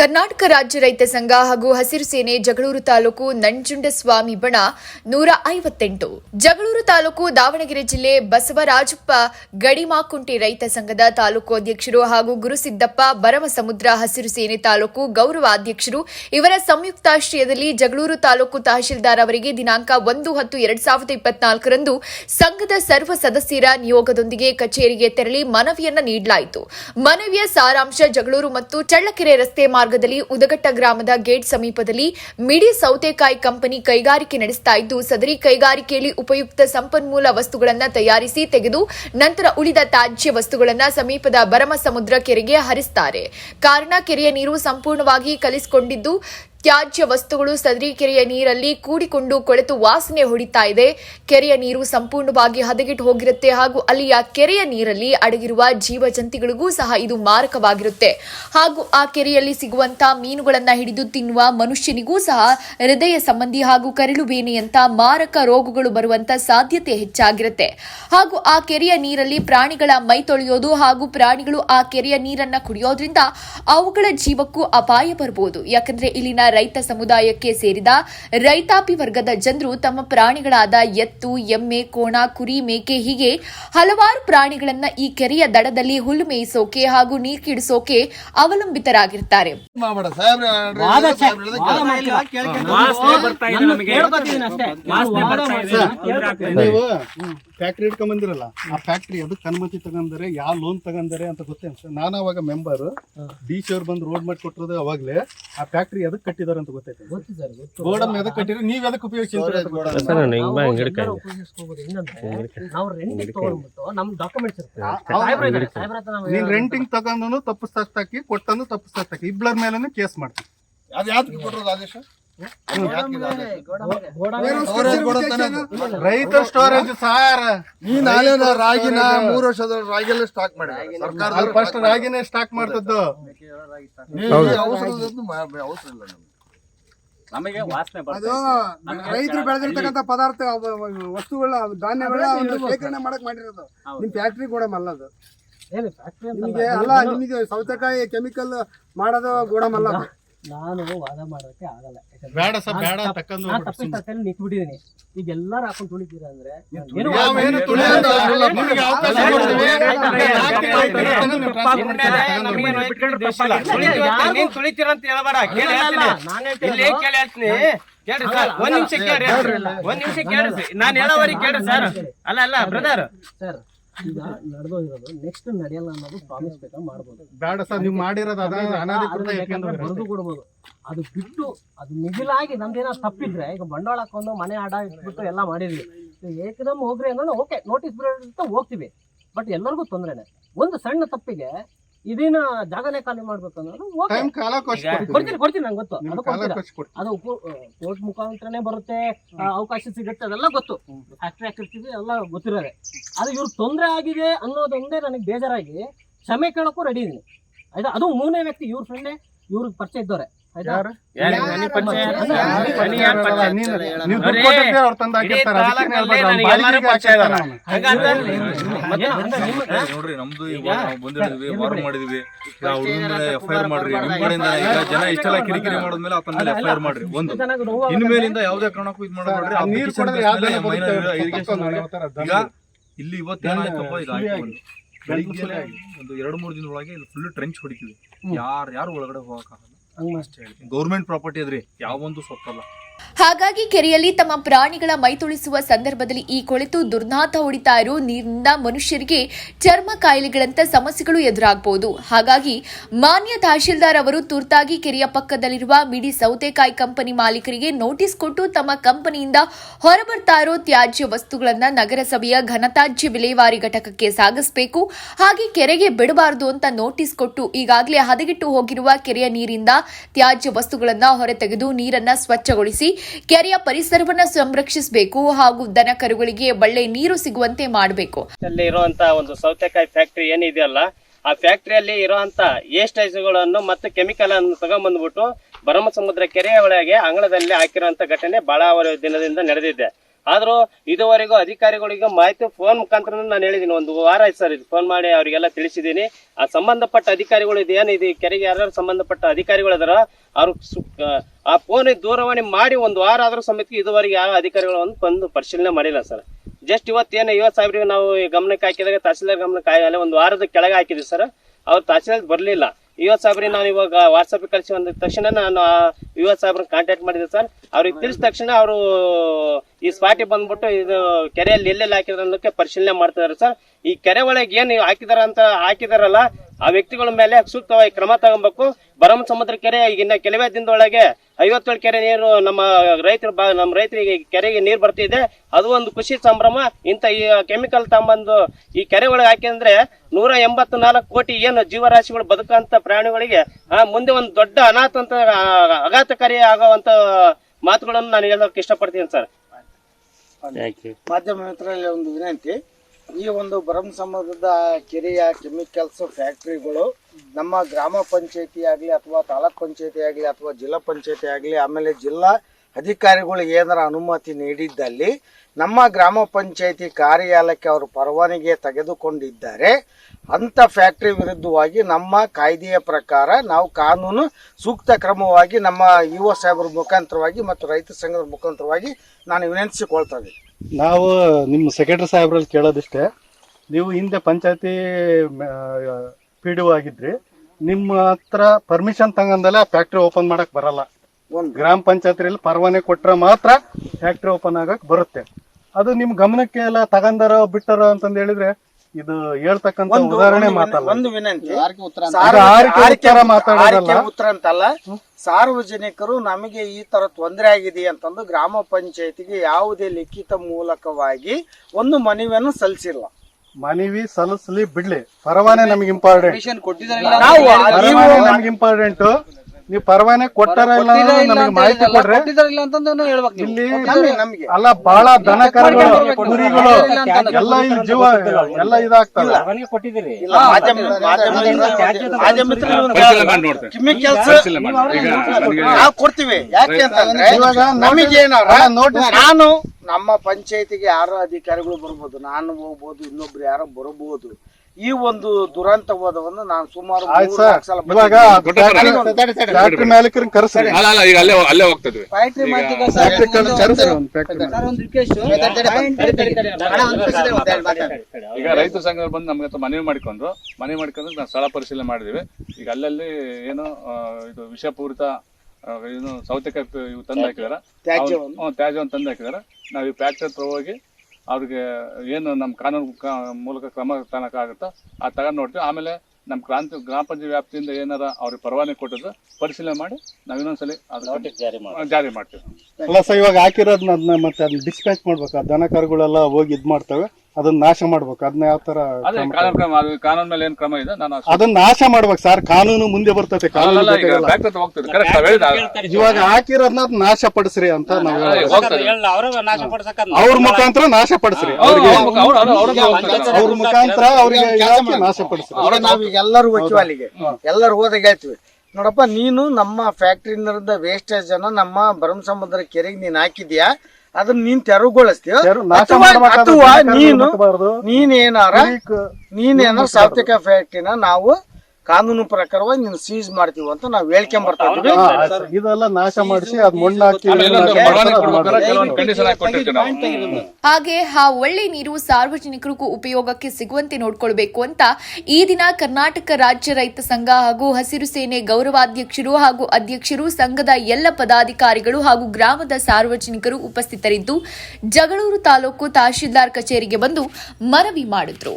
ಕರ್ನಾಟಕ ರಾಜ್ಯ ರೈತ ಸಂಘ ಹಾಗೂ ಹಸಿರು ಸೇನೆ ಜಗಳೂರು ತಾಲೂಕು ನಂಜುಂಡಸ್ವಾಮಿ ಬಣ ನೂರ ಐವತ್ತೆಂಟು. ಜಗಳೂರು ತಾಲೂಕು ದಾವಣಗೆರೆ ಜಿಲ್ಲೆ ಬಸವರಾಜಪ್ಪ ಗಡಿಮಾಕುಂಟಿ ರೈತ ಸಂಘದ ತಾಲೂಕು ಅಧ್ಯಕ್ಷರು ಹಾಗೂ ಗುರುಸಿದ್ದಪ್ಪ ಬರಮಸಮುದ್ರ ಹಸಿರು ಸೇನೆ ತಾಲೂಕು ಗೌರವ ಅಧ್ಯಕ್ಷರು. ಇವರ ಸಂಯುಕ್ತಾಶ್ರಯದಲ್ಲಿ ಜಗಳೂರು ತಾಲೂಕು ತಹಶೀಲ್ದಾರ್ ಅವರಿಗೆ ದಿನಾಂಕ ಒಂದು ಹತ್ತು ಎರಡ್ ಸಾವಿರದ ಇಪ್ಪತ್ನಾಲ್ಕರಂದು ಸಂಘದ ಸರ್ವ ಸದಸ್ಯರ ನಿಯೋಗದೊಂದಿಗೆ ಕಚೇರಿಗೆ ತೆರಳಿ ಮನವಿಯನ್ನು ನೀಡಲಾಯಿತು. ಮನವಿಯ ಸಾರಾಂಶ ಜಗಳೂರು ಮತ್ತು ಚಳ್ಳಕೆರೆ ರಸ್ತೆ ಮಾರ್ಗದಲ್ಲಿ ಉದಗಟ್ಟ ಗ್ರಾಮದ ಗೇಟ್ ಸಮೀಪದಲ್ಲಿ ಮಿಡಿ ಸೌತೆಕಾಯಿ ಕಂಪನಿ ಕೈಗಾರಿಕೆ ನಡೆಸ್ತಾ ಇದ್ದು, ಸದರಿ ಕೈಗಾರಿಕೆಯಲ್ಲಿ ಉಪಯುಕ್ತ ಸಂಪನ್ಮೂಲ ವಸ್ತುಗಳನ್ನು ತಯಾರಿಸಿ ತೆಗೆದು ನಂತರ ಉಳಿದ ತ್ಯಾಜ್ಯ ವಸ್ತುಗಳನ್ನು ಸಮೀಪದ ಭರಮಸಮುದ್ರ ಕೆರೆಗೆ ಹರಿಸುತ್ತಾರೆ ಕಾರಣ, ಕೆರೆಯ ನೀರು ಸಂಪೂರ್ಣವಾಗಿ ಕಲಿಸಿಕೊಂಡಿದ್ದು ತ್ಯಾಜ್ಯ ವಸ್ತುಗಳು ಸದರಿ ಕೆರೆಯ ನೀರಲ್ಲಿ ಕೂಡಿಕೊಂಡು ಕೊಳೆತು ವಾಸನೆ ಹೊಡಿತಾ ಇದೆ. ಕೆರೆಯ ನೀರು ಸಂಪೂರ್ಣವಾಗಿ ಹದಗೆಟ್ಟು ಹೋಗಿರುತ್ತೆ ಹಾಗೂ ಅಲ್ಲಿಯ ಕೆರೆಯ ನೀರಲ್ಲಿ ಅಡಗಿರುವ ಜೀವಜಂತಿಗಳಿಗೂ ಸಹ ಇದು ಮಾರಕವಾಗಿರುತ್ತೆ. ಹಾಗೂ ಆ ಕೆರೆಯಲ್ಲಿ ಸಿಗುವಂತಹ ಮೀನುಗಳನ್ನು ಹಿಡಿದು ತಿನ್ನುವ ಮನುಷ್ಯನಿಗೂ ಸಹ ಹೃದಯ ಸಂಬಂಧಿ ಹಾಗೂ ಕರಳು ಬೇನೆಯಂತ ಮಾರಕ ರೋಗಗಳು ಬರುವಂತ ಸಾಧ್ಯತೆ ಹೆಚ್ಚಾಗಿರುತ್ತೆ. ಹಾಗೂ ಆ ಕೆರೆಯ ನೀರಲ್ಲಿ ಪ್ರಾಣಿಗಳ ಮೈ ತೊಳೆಯೋದು ಹಾಗೂ ಪ್ರಾಣಿಗಳು ಆ ಕೆರೆಯ ನೀರನ್ನ ಕುಡಿಯೋದ್ರಿಂದ ಅವುಗಳ ಜೀವಕ್ಕೂ ಅಪಾಯ ಬರಬಹುದು ಯಾಕಂದ್ರೆ ಇಲ್ಲಿನ ರೈತ ಸಮುದಾಯಕ್ಕೆ ಸೇರಿದ ರೈತಾಪಿ ವರ್ಗದ ಜನರು ತಮ್ಮ ಪ್ರಾಣಿಗಳಾದ ಎತ್ತು ಎಮ್ಮೆ ಕೋಣ ಕುರಿ ಮೇಕೆ ಹೀಗೆ ಹಲವಾರು ಪ್ರಾಣಿಗಳನ್ನ ಈ ಕೆರೆಯ ದಡದಲ್ಲಿ ಹುಲ್ಲು ಮೇಯಿಸೋಕೆ ಹಾಗೂ ನೀರು ಕಿಡಿಸೋಕೆ ಅವಲಂಬಿತರಾಗಿರ್ತಾರೆ. ನೀವು ಫ್ಯಾಕ್ಟ್ರಿ ಇಟ್ಕೊಂಡ್ ಬಂದಿರಲ್ಲ ಆ ಫ್ಯಾಕ್ಟ್ರಿ ಅದಕ್ಕೆ ಅನುಮತಿ ತಗೊಂಡರೆ ಯಾವ ಲೋನ್ ತಗೊಂಡರೆ ಅಂತ ಗೊತ್ತೇನು ಸರ್? ನಾನು ಅವಾಗ ಮೆಂಬರ್ ಡಿ ಸಿ ಅವ್ರು ಬಂದು ರೋಡ್ ಮಾಡಿ ಕೊಟ್ಟಿರೋದು ಅವಾಗಲೇ ಆ ಫ್ಯಾಕ್ಟ್ರಿ ಎದಕ್ಕೆ ಕಟ್ಟಿದಾರೆ ಅಂತ ಗೊತ್ತಾಯ್ತು ಗೊತ್ತು ಸರ್, ಗೊತ್ತು. ಗೋಡಮ್ ಎದಕ್ಕೆ ಕಟ್ಟಿರಿ? ನೀವ್ ಎದಕ್ಕೆ ಉಪಯೋಗಿಸಿ. ಸರ್ ನಾನು ಹಿಂಗ್ ಬಾ ನಾವು ಹಿಂಗ್ ಹಿಡ್ಕ ಎಲ್ಲರೂ ಉಪಯೋಗಿಸ್ಕೊಬೋದು. ಹೆಂಗಂದ್ರೆ, ನಾವು ರೆಂಟ್ ತಗೊಂಡ್ಬಿಟ್ಟು ನಮ್ ಡಾಕ್ಯುಮೆಂಟ್ಸ್ ಇರುತ್ತೆ. ಆ- ಸಾಹೇಬ್ರು ಇದ್ದಾರೆ, ಸಾಹೇಬ್ರ ಹತ್ರ ನಾವು ನೀನ್ ರೆಂಟಿಂಗ್ ತಗೊಂಡು ತಪ್ಪಿಸ್ತಾಕಿ ಕೊಟ್ಟನು ತಪ್ಪಿಸ್ತಾಕಿ ಇಬ್ಬರ ಮೇಲೂ ಕೇಸ್ ಮಾಡ್ತೀವಿ. ಅದು ಯಾವ್ದಕ್ಕೆ ಕೊಟ್ಟರೋದು ಆದೇಶ. ರೈತ ಸ್ಟೋರೇಜ್ ಸಾರ. ನೀನ್ ರಾಗಿನ ಮೂರು ವರ್ಷದ ರಾಗಿ ಎಲ್ಲ ಸ್ಟಾಕ್ ಮಾಡಿ ಸರ್ಕಾರ ಫಸ್ಟ್ ರಾಗಿನೇ ಸ್ಟಾಕ್ ಮಾಡ್ತದ್ದು. ಅವಸರ ಅವಸರ ಇಲ್ಲ ನಮ್ಗೆ. ನಮಗೆ ವಾಸನೆ ಅದು. ರೈತರು ಬೆಳೆದಿರ್ತಕ್ಕಂಥ ಪದಾರ್ಥ ವಸ್ತುಗಳ ಧಾನ್ಯಗಳ ಒಂದು ಶೇಖರಣೆ ಮಾಡಕ್ ಮಾಡಿರೋದು ನಿಮ್ ಫ್ಯಾಕ್ಟ್ರಿ ಗೋಡಮ್ ಅಲ್ಲ ಅದು ನಿಮಗೆ ಅಲ್ಲ ನಿಮಗೆ ಸೌತೆಕಾಯಿ ಕೆಮಿಕಲ್ ಮಾಡೋದು ಗೋಡಮ್ ಅಲ್ಲ ಅದು. ನಾನು ವಾದ ಮಾಡೋಕೆ ಆಗಲ್ಲ ಯಾಕಂದ್ರೆ ಬೇಡ ಸರ್ ಬೇಡ ತಕ್ಕಂದು ನಾನ್ ತಪ್ಪಿನ ಈಗ ಎಲ್ಲಾರು ಹಾಕೊಂಡು ತುಳಿತೀರಾ ಅಂದ್ರೆ ಏನು ಏನು ನಿಮ್ಗೆ ಅವಕಾಶ ಕೊಡ್ತೀವಿ. ಹೇಳ್ತೀನಿ ಇಲ್ಲಿ ಕೇಳಿ ಹೇಳ್ತೀನಿ ಕೇಳ್ರಿ ಸರ್ ಒಂದ್ ನಿಮಿಷ ಕೇಳ್ರಿ ಒಂದ್ ನಿಮಿಷ ಕೇಳ್ರಿ ನಾನು ಹೇಳೋವರಿ ಕೇಳ್ರಿ ಸರ್ ಅಲ್ಲ ಅಲ್ಲ ಬ್ರದರ್ ಸರ್ ಈಗ ನಡೆದೋಗಿರೋದು ನೆಕ್ಸ್ಟ್ ನಡೆಯಲ್ಲ ಅನ್ನೋದು ಪ್ರಾಮಿಸ್ ಬೇಕಾ ಮಾಡ್ಬೋದು. ಬೇಡ ಸರ್ ನೀವು ಮಾಡಿರೋದು ಅದ ಅನಾಧಿಕೃತ ಎತ್ಕೊಂಡು ಬರೆದು ಕೊಡ್ಬೋದು ಅದು ಬಿಟ್ಟು ಅದು ಮಿಗಿಲಾಗಿ ನಮ್ದೇನೋ ತಪ್ಪಿದ್ರೆ ಈಗ ಬಂಡವಾಳ ಹಾಕೊಂಡು ಮನೆ ಆಡ ಇಟ್ಬಿಟ್ಟು ಎಲ್ಲ ಮಾಡಿದ್ವಿ ಏಕದಮ್ ಹೋಗ್ರಿ ಅಂದ್ರೆ ಓಕೆ ನೋಟಿಸ್ ಬರೋದಂತ ಹೋಗ್ತೀವಿ. ಬಟ್ ಎಲ್ಲರಿಗೂ ತೊಂದ್ರೆನೆ. ಒಂದು ಸಣ್ಣ ತಪ್ಪಿಗೆ ಇದೇನ ಜಾಗನೇ ಖಾಲಿ ಮಾಡ್ಬೇಕು ಅನ್ನೋದು ಕೊಡ್ತೀನಿ ಕೊಡ್ತೀನಿ ನಂಗೆ ಗೊತ್ತು. ಅದು ಅದು ಕೋರ್ಟ್ ಮುಖಾಂತರನೇ ಬರುತ್ತೆ ಆ, ಅವಕಾಶ ಸಿಗುತ್ತೆ ಅದೆಲ್ಲ ಗೊತ್ತು. ಫ್ಯಾಕ್ಟ್ರಿ ಹಾಕಿರ್ತೀವಿ ಎಲ್ಲ ಗೊತ್ತಿರೋದೆ. ಅದು ಇವ್ರಿಗೆ ತೊಂದರೆ ಆಗಿದೆ ಅನ್ನೋದೊಂದೇ ನನಗೆ ಬೇಜಾರಾಗಿ ಕ್ಷಮೆ ಕೇಳೋಕ್ಕೂ ರೆಡಿ ಇದೀನಿ ಆಯ್ತಾ? ಅದು ಮೂರನೇ ವ್ಯಕ್ತಿ ಇವ್ರ ಫ್ರೆಂಡೇ ಇವ್ರಿಗೆ ಪರಿಚಯ ಇದ್ದವ್ರೆ. ಆಯ್ತಾ? ನೋಡ್ರಿ ನಮ್ದು ವಾರ ಮಾಡಿದೀವಿ ನಾವು ಎಫ್ ಐ ಆರ್ ಮಾಡ್ರಿ ನಿಮ್ ಕಡೆಯಿಂದ ಈಗ ಜನ ಇಷ್ಟೆಲ್ಲ ಕಿರಿಕಿರಿ ಮಾಡಿದ್ಮೇಲೆ ಆತನ ಮೇಲೆ ಎಫ್ ಐ ಆರ್ ಮಾಡ್ರಿ ಒಂದು. ನನಗೆ ನೋವಾಗುತ್ತೆ. ಇನ್ಮೇಲಿಂದ ಯಾವ್ದೇ ಕಾರಣಕ್ಕೂ ಇದು ಮಾಡಬೇಡ್ರಿ ದನ ದನ? ಇಲ್ಲಿ ಇವತ್ತೇನಾಯ್ತಪ್ಪ ಇದು ಆಯ್ತು ಒಂದು ಎರಡು ಮೂರು ದಿನದೊಳಗೆ ಇಲ್ಲಿ ಫುಲ್ ಟ್ರೆಂಚ್ ಹೊಡಿತೀವಿ. ಯಾರು ಯಾರು ಒಳಗಡೆ ಹೋಗಕ್ಕಾಗಲ್ಲ. ಗೌರ್ಮೆಂಟ್ ಪ್ರಾಪರ್ಟಿ ಅದ್ರಿ ಯಾವೊಂದು ಸೊತ್ತಲ್ಲ. ಹಾಗಾಗಿ ಕೆರೆಯಲ್ಲಿ ತಮ್ಮ ಪ್ರಾಣಿಗಳ ಮೈತೊಳಿಸುವ ಸಂದರ್ಭದಲ್ಲಿ ಈ ಕೊಳೆತು ದುರ್ನಾಥ ಹೊಡಿತಾ ಇರೋ ನೀರಿನಿಂದ ಮನುಷ್ಯರಿಗೆ ಚರ್ಮ ಕಾಯಿಲೆಗಳಂತ ಸಮಸ್ಯೆಗಳು ಎದುರಾಗಬಹುದು ಹಾಗಾಗಿ ಮಾನ್ಯ ತಹಶೀಲ್ದಾರ್ ಅವರು ತುರ್ತಾಗಿ ಕೆರೆಯ ಪಕ್ಕದಲ್ಲಿರುವ ಮಿಡಿ ಸೌತೆಕಾಯಿ ಕಂಪನಿ ಮಾಲೀಕರಿಗೆ ನೋಟಿಸ್ ಕೊಟ್ಟು ತಮ್ಮ ಕಂಪನಿಯಿಂದ ಹೊರಬರ್ತಾ ಇರೋ ತ್ಯಾಜ್ಯ ವಸ್ತುಗಳನ್ನ ನಗರಸಭೆಯ ಘನತ್ಯಾಜ್ಯ ವಿಲೇವಾರಿ ಘಟಕಕ್ಕೆ ಸಾಗಿಸಬೇಕು. ಹಾಗೆ ಕೆರೆಗೆ ಬಿಡಬಾರದು ಅಂತ ನೋಟಿಸ್ ಕೊಟ್ಟು ಈಗಾಗಲೇ ಹದಗೆಟ್ಟು ಹೋಗಿರುವ ಕೆರೆಯ ನೀರಿಂದ ತ್ಯಾಜ್ಯ ವಸ್ತುಗಳನ್ನು ಹೊರತೆಗೆದು ನೀರನ್ನ ಸ್ವಚ್ಛಗೊಳಿಸಿ ಕೆರೆಯ ಪರಿಸರವನ್ನ ಸಂರಕ್ಷಿಸಬೇಕು ಹಾಗೂ ದನ ಕರುಗಳಿಗೆ ಒಳ್ಳೆ ನೀರು ಸಿಗುವಂತೆ ಮಾಡಬೇಕು. ಅಲ್ಲಿ ಇರುವಂತ ಒಂದು ಸೌತೆಕಾಯಿ ಫ್ಯಾಕ್ಟರಿ ಏನಿದೆಯಲ್ಲ ಆ ಫ್ಯಾಕ್ಟರಿಯಲ್ಲಿ ಇರುವಂತ ಗಳನ್ನು ಮತ್ತು ಕೆಮಿಕಲ್ ಅನ್ನು ತಗೊಂಡ್ಬಂದ್ಬಿಟ್ಟು ಭರಮಸಮುದ್ರ ಕೆರೆಯ ಒಳಗೆ ಅಂಗಳದಲ್ಲಿ ಹಾಕಿರುವಂತ ಘಟನೆ ಬಹಳ ದಿನದಿಂದ ನಡೆದಿದೆ. ಆದ್ರೂ ಇದುವರೆಗೂ ಅಧಿಕಾರಿಗಳಿಗೆ ಮಾಹಿತಿ ಫೋನ್ ಮುಖಾಂತರ ನಾನು ಹೇಳಿದ್ದೀನಿ ಒಂದು ವಾರ ಆಯ್ತು ಸರ್ ಇದು ಫೋನ್ ಮಾಡಿ ಅವರಿಗೆಲ್ಲ ತಿಳಿಸಿದ್ದೀನಿ ಆ ಸಂಬಂಧಪಟ್ಟ ಅಧಿಕಾರಿಗಳು ಇದೇನು ಇದು ಕೆರೆಗೆ ಯಾರ್ಯಾರು ಸಂಬಂಧಪಟ್ಟ ಅಧಿಕಾರಿಗಳು ಅದರ, ಅವ್ರು ಆ ಫೋನ್ ದೂರವಾಣಿ ಮಾಡಿ ಒಂದು ವಾರ ಆದ್ರೂ ಸಮೇತ ಇದುವರೆಗೆ ಯಾವ ಅಧಿಕಾರಿಗಳು ಒಂದು ಬಂದು ಪರಿಶೀಲನೆ ಮಾಡಿಲ್ಲ ಸರ್. ಜಸ್ಟ್ ಇವತ್ತೇನು ಇವತ್ತು ಸಾಹೇಬ್ರಿಗೆ ನಾವು ಗಮನಕ್ಕೆ ಹಾಕಿದಾಗ, ತಹಸೀಲ್ದಾರ್ ಗಮನಕ್ಕೆ ಹಾಕಿ ಒಂದು ವಾರದ ಕೆಳಗೆ ಹಾಕಿದ್ವಿ ಸರ್. ಅವ್ರು ತಹಸೀಲ್ದಾರ್ ಬರಲಿಲ್ಲ. ಇವತ್ತು ಸಾಹೇಬ್ರಿಗೆ ನಾನು ಇವಾಗ ವಾಟ್ಸಪ್ ಕಳಿಸಿ ಬಂದ ತಕ್ಷಣ ನಾನು ಇವತ್ತು ಸಾಹೇಬ್ರನ್ನ ಕಾಂಟ್ಯಾಕ್ಟ್ ಮಾಡಿದೆ ಸರ್. ಅವ್ರಿಗೆ ತಿಳಿಸಿದ ತಕ್ಷಣ ಅವರು ಈ ಸ್ಪಾಟಿ ಬಂದ್ಬಿಟ್ಟು ಇದು ಕೆರೆಯಲ್ಲಿ ಎಲ್ಲೆಲ್ಲಿ ಹಾಕಿದ್ರು ಅನ್ನೋಕ್ಕೆ ಪರಿಶೀಲನೆ ಮಾಡ್ತಿದ್ದಾರೆ ಸರ್. ಈ ಕೆರೆ ಒಳಗೆ ಏನು ಹಾಕಿದಾರ ಅಂತ ಹಾಕಿದಾರಲ್ಲ, ಆ ವ್ಯಕ್ತಿಗಳ ಮೇಲೆ ಸೂಕ್ತವಾಗಿ ಕ್ರಮ ತಗೊಬೇಕು. ಬರಮ ಸಮುದ್ರ ಕೆರೆ ಈಗಿನ ಕೆಲವೇ ದಿನದೊಳಗೆ ಐವತ್ತೇಳು ಕೆರೆ ನೀರು ನಮ್ಮ ರೈತರು ನಮ್ಮ ರೈತರಿಗೆ ಕೆರೆಗೆ ನೀರು ಬರ್ತಿದೆ. ಅದು ಒಂದು ಖುಷಿ ಸಂಭ್ರಮ. ಇಂಥ ಈ ಕೆಮಿಕಲ್ ತಗೊಂಬಂದು ಈ ಕೆರೆ ಒಳಗೆ ಹಾಕಿದ್ರೆ ನೂರ ಎಂಬತ್ತು ನಾಲ್ಕು ಕೋಟಿ ಏನು ಜೀವರಾಶಿಗಳು ಬದುಕಂತ ಪ್ರಾಣಿಗಳಿಗೆ ಮುಂದೆ ಒಂದು ದೊಡ್ಡ ಅನಾಥ ಅಂತ ಆಘಾತಕಾರಿ ಆಗುವಂತ ಮಾತುಗಳನ್ನು ನಾನು ಹೇಳೋಕೆ ಇಷ್ಟಪಡ್ತೀನಿ ಸರ್. ಮಾಧ್ಯಮ ಮಿತ್ರರಲ್ಲಿ ಒಂದು ವಿನಂತಿ. ಈ ಒಂದು ಬ್ರಹ್ಮ ಸಮುದ್ರದ ಕೆರೆಯ ಕೆಮಿಕಲ್ಸ್ ಫ್ಯಾಕ್ಟ್ರಿಗಳು ನಮ್ಮ ಗ್ರಾಮ ಪಂಚಾಯಿತಿ ಆಗಲಿ ಅಥವಾ ತಾಲೂಕ್ ಪಂಚಾಯಿತಿ ಆಗಲಿ ಅಥವಾ ಜಿಲ್ಲಾ ಪಂಚಾಯಿತಿ ಆಗಲಿ ಆಮೇಲೆ ಜಿಲ್ಲಾ ಅಧಿಕಾರಿಗಳು ಏನಾರ ಅನುಮತಿ ನೀಡಿದ್ದಲ್ಲಿ ನಮ್ಮ ಗ್ರಾಮ ಪಂಚಾಯಿತಿ ಕಾರ್ಯಾಲಯಕ್ಕೆ ಅವರು ಪರವಾನಿಗೆ ತೆಗೆದುಕೊಂಡಿದ್ದಾರೆ. ಅಂತ ಫ್ಯಾಕ್ಟ್ರಿ ವಿರುದ್ಧವಾಗಿ ನಮ್ಮ ಕಾಯ್ದೆಯ ಪ್ರಕಾರ ನಾವು ಕಾನೂನು ಸೂಕ್ತ ಕ್ರಮವಾಗಿ ನಮ್ಮ ಯುವ ಸಾಹೇಬರ ಮುಖಾಂತರವಾಗಿ ಮತ್ತು ರೈತ ಸಂಘದ ಮುಖಾಂತರವಾಗಿ ನಾನು ವಿನಂತಿಸಿಕೊಳ್ತಾ ಇದ್ದೀನಿ. ನಾವು ನಿಮ್ಮ ಸೆಕ್ರೆಟರಿ ಸಾಹೇಬ್ರಲ್ಲಿ ಕೇಳೋದಿಷ್ಟೇ, ನೀವು ಹಿಂದೆ ಪಂಚಾಯತಿ ಪಿ ಡಿ ಆಗಿದ್ರಿ, ನಿಮ್ಮ ಹತ್ರ ಪರ್ಮಿಷನ್ ತಗೊಂಡಲ್ಲ ಫ್ಯಾಕ್ಟ್ರಿ ಓಪನ್ ಮಾಡಕ್ ಬರಲ್ಲ. ಗ್ರಾಮ ಪಂಚಾಯತಿಯಲ್ಲಿ ಪರವಾನೆ ಕೊಟ್ರೆ ಮಾತ್ರ ಫ್ಯಾಕ್ಟ್ರಿ ಓಪನ್ ಆಗಕ್ ಬರುತ್ತೆ. ಅದು ನಿಮ್ ಗಮನಕ್ಕೆ ಎಲ್ಲ ತಗಂದಾರ ಬಿಟ್ಟಾರ ಅಂತಂದ ಹೇಳಿದ್ರೆ ಇದು ಹೇಳ್ತಕ್ಕಂತ ಒಂದು ಉದಾಹರಣೆ ಮಾತಲ್ಲ. ಒಂದು ವಿನಂತಿ. ಉತ್ತರ ಅಂತಲ್ಲ. ಸಾರ್ವಜನಿಕರು ನಮಗೆ ಈ ತರ ತೊಂದರೆ ಆಗಿದೆ ಅಂತಂದು ಗ್ರಾಮ ಪಂಚಾಯತಿಗೆ ಯಾವುದೇ ಲಿಖಿತ ಮೂಲಕವಾಗಿ ಒಂದು ಮನವಿಯನ್ನು ಸಲ್ಲಿಸಿಲ್ಲ. ಮನವಿ ಸಲ್ಲಿಸಲಿ ಬಿಡ್ಲಿ. ಪರವಾನೆ ನಮ್ಗೆ ಇಂಪಾರ್ಟೆಂಟ್ ನಾವು ನಮ್ಗೆ ಇಂಪಾರ್ಟೆಂಟ್ ನೀವು ಪರವಾನೆ ಕೊಟ್ಟಾರ ಇಲ್ಲ ನಮಗೆ ಮಾಹಿತಿ ಕೊಡ್ರೆ ಇಲ್ಲಿ ನಮ್ಗೆ- ನಮ್ಗೆ ಅಲ್ಲ ಬಹಳ ದನ ಕರುಗಳು ಕುರಿಗಳು ಎಲ್ಲ ಇಲ್ಲಿ ಜೀವ ಎಲ್ಲ ಇದಾಗ್ತದೆ ಇಲ್ಲ, ಮಾಧ್ಯಮ ಮಾಧ್ಯಮ ಮಾಧ್ಯಮ ಮಿತ್ರರು ಒಂದು ಪರಿಶೀಲನೆ ಮಾಡಿ ನೋಡ್ತೇನೆ. chemicals ಪರಿಶೀಲನೆ ಮಾಡಿ. ಈಗ ನನಗೆ ನಾವು ಕೊಡ್ತೀವಿ ಯಾಕೆ ಅಂತಂದ್ರೆ ಇವಾಗ ನಮಗೇನಾರ ಅಲ್ಲ, notice- ನಾನು ನಮ್ಮ ಪಂಚಾಯತಿಗೆ ಯಾರೋ ಅಧಿಕಾರಿಗಳು ಬರ್ಬೋದು ನಾನು ಹೋಗ್ಬೋದು ಇನ್ನೊಬ್ರು ಯಾರೋ ಬರಬಹುದು ಈ ಒಂದು ದುರಂತವಾದವನ್ನು ನಾನು ಸುಮಾರು ಆಯ್ತು ಮೂರು ನಾಲ್ಕು ಸಲ ಸರ್ ಇವಾಗ ಫ್ಯಾಕ್ಟ್ರಿ ಮಾಲೀಕರನ್ನ ಕರೆಸ್ರಿ ಅಲ್ಲ ಅಲ್ಲ ಈಗ ಅಲ್ಲೇ ಫ್ಯಾಕ್ಟ್ರಿ ಫ್ಯಾಕ್ಟ್ರಿ ಕರೆಸ್ರಿ ಒಂದು ಫ್ಯಾಕ್ಟ್ರಿ ಈಗ ರೈತ ಸಂಘ ಬಂದು ನಮ್ಗೆ ಹತ್ರ ಮನವಿ ಮಾಡಿಕೊಂಡ್ರು ಮನವಿ ಮಾಡಿಕೊಂಡ್ರೆ ನಾವು ಸ್ಥಳ ಪರಿಶೀಲನೆ ಮಾಡಿದ್ವಿ ಈಗ ಅಲ್ಲಲ್ಲಿ ಏನು ಆ, ಇದು ವಿಷಪೂರಿತ ಆ, ಏನು ಸೌತೆಕಾಯಿ ಇವು ತಂದು ಹಾಕಿದಾರ ತ್ಯಾಜ್ಯವನ್ನು ತಂದು ಹಾಕಿದಾರ ನಾವ್ ಈ ಫ್ಯಾಕ್ಟ್ರಿ ಹತ್ರ ಹೋಗಿ ಅವ್ರಿಗೆ ಏನು ನಮ್ಮ ಕಾನೂನು ಕ- ಮೂಲಕ ಕ್ರಮ ತನಕಾಗುತ್ತೋ ಆ ತಗೊಂಡು ನೋಡ್ತೀವಿ. ಆಮೇಲೆ ನಮ್ಮ ಕ್ರಾಂತಿ ಗ್ರಾಮ ಪಂಚಾಯತ್ ವ್ಯಾಪ್ತಿಯಿಂದ ಏನಾರ ಅವ್ರಿಗೆ ಪರವಾನಗಿ ಕೊಟ್ಟಿದ್ರೆ ಪರಿಶೀಲನೆ ಮಾಡಿ ನಾವು ಇನ್ನೊಂದ್ಸಲಿ ಜಾರಿ ಮಾಡ್ತೀವಿ. ಅಲ್ಲ ಸರ್ ಇವಾಗ ಹಾಕಿರೋದನ್ನ ಅದನ್ನ ಮತ್ತೆ ಅದನ್ನ ಡಿಸ್ಪ್ಯಾಚ್ ಮಾಡ್ಬೇಕು? ಆ ದನ ಕರುಗಳೆಲ್ಲ ಹೋಗಿ ಇದು ಮಾಡ್ತವೆ. ಅದನ್ನ ನಾಶ ಮಾಡ್ಬೇಕು. ಅದನ್ನ ಯಾವ ತರ ಅದೇ ಕಾನೂನು ಕ್ರಮ ಅದು ಕಾನೂನು ಮೇಲೆ ಏನು ಕ್ರಮ ಇದೆ? ನಾನು ಅಷ್ಟು- ಅದನ್ನ ನಾಶ ಮಾಡ್ಬೇಕು ಸರ್. ಕಾನೂನು ಮುಂದೆ ಬರ್ತೈತೆ ಕಾನೂನು ಅಲ್ಲಲ್ಲ ಈಗ ಜೊತೆಗಲ್ಲ. ಫ್ಯಾಕ್ಟ್ರಿ ಹತ್ರ ಹೋಗ್ತದೆ ಕರೆಕ್ಟ್ ತಾವ್ ಹೇಳಿದ ಇವಾಗ ಹಾಕಿರೋದನ್ನ ಅದ್ನ ನಾಶ ಪಡಿಸ್ರಿ ಅಂತ ನಾವು. ಹೋಗ್ತದೆ ಅವ್ರ ಮುಖಾಂತರ ನಾಶ ಪಡಿಸ್ರಿ. ಅವ್ರು- ಅವ್ರು- ಅವ್ರು- ಅವ್ರು- ಅವ್ರು ಹೋಗ್ತಾರೆ. ಅವ್ರ ಮುಖಾಂತರ ಅವ್ರಿಗೆ ನಾಶ ಪಡಿಸ್ರಿ? ಈಗ ನಾವೀಗ ಎಲ್ಲರೂ ಅಲ್ಲಿಗೆ ಎಲ್ಲರೂ ಹೋದಾಗ ಹೇಳ್ತೀವಿ. ನೋಡಪ್ಪ ನೀನು ನಮ್ಮ ಫ್ಯಾಕ್ಟ್ರಿನಿಂದ ವೇಸ್ಟೇಜ್ ಅನ್ನ ನಮ್ಮ ಬ್ರಹ್ಮ ಸಮುದ್ರ ಕೆರೆಗೆ ನೀನ್ ಹಾಕಿದ್ಯಾ? ಅದನ್ನ ನೀನ್ ತೆರವುಗೊಳಿಸ್ತೀಯ ನೀನು. ನೀನೇನಾರ ನೀನೇನಾರ ಸಾವತಿಕ ಫ್ಯಾಕ್ಟ್ರಿನ ನಾವು ಕಾನೂನು ಪ್ರಕಾರವಾಗಿ ನೀನು ಸೀಸ್ ಮಾಡ್ತೀವಿ ಅಂತ ನಾವು ಹೇಳ್ಕೊಂಬರ್ತೀವಿ ಇದೆಲ್ಲ ನಾಶ ಮಾಡಿಸಿ ಅದ್ ಮಣ್ಣು ಹಾಕಿ ಹಾಗೆ ಆ ಒಳ್ಳೆ ನೀರು ಸಾರ್ವಜನಿಕರಿಗೂ ಉಪಯೋಗಕ್ಕೆ ಸಿಗುವಂತೆ ನೋಡ್ಕೊಳ್ಬೇಕು ಅಂತ ಈ ದಿನ ಕರ್ನಾಟಕ ರಾಜ್ಯ ರೈತ ಸಂಘ ಹಾಗೂ ಹಸಿರು ಸೇನೆ ಗೌರವಾಧ್ಯಕ್ಷರು ಹಾಗೂ ಅಧ್ಯಕ್ಷರು ಸಂಘದ ಎಲ್ಲ ಪದಾಧಿಕಾರಿಗಳು ಹಾಗೂ ಗ್ರಾಮದ ಸಾರ್ವಜನಿಕರು ಉಪಸ್ಥಿತರಿದ್ದು ಜಗಳೂರು ತಾಲೂಕು ತಹಶೀಲ್ದಾರ್ ಕಚೇರಿಗೆ ಬಂದು ಮನವಿ ಮಾಡಿದ್ರು.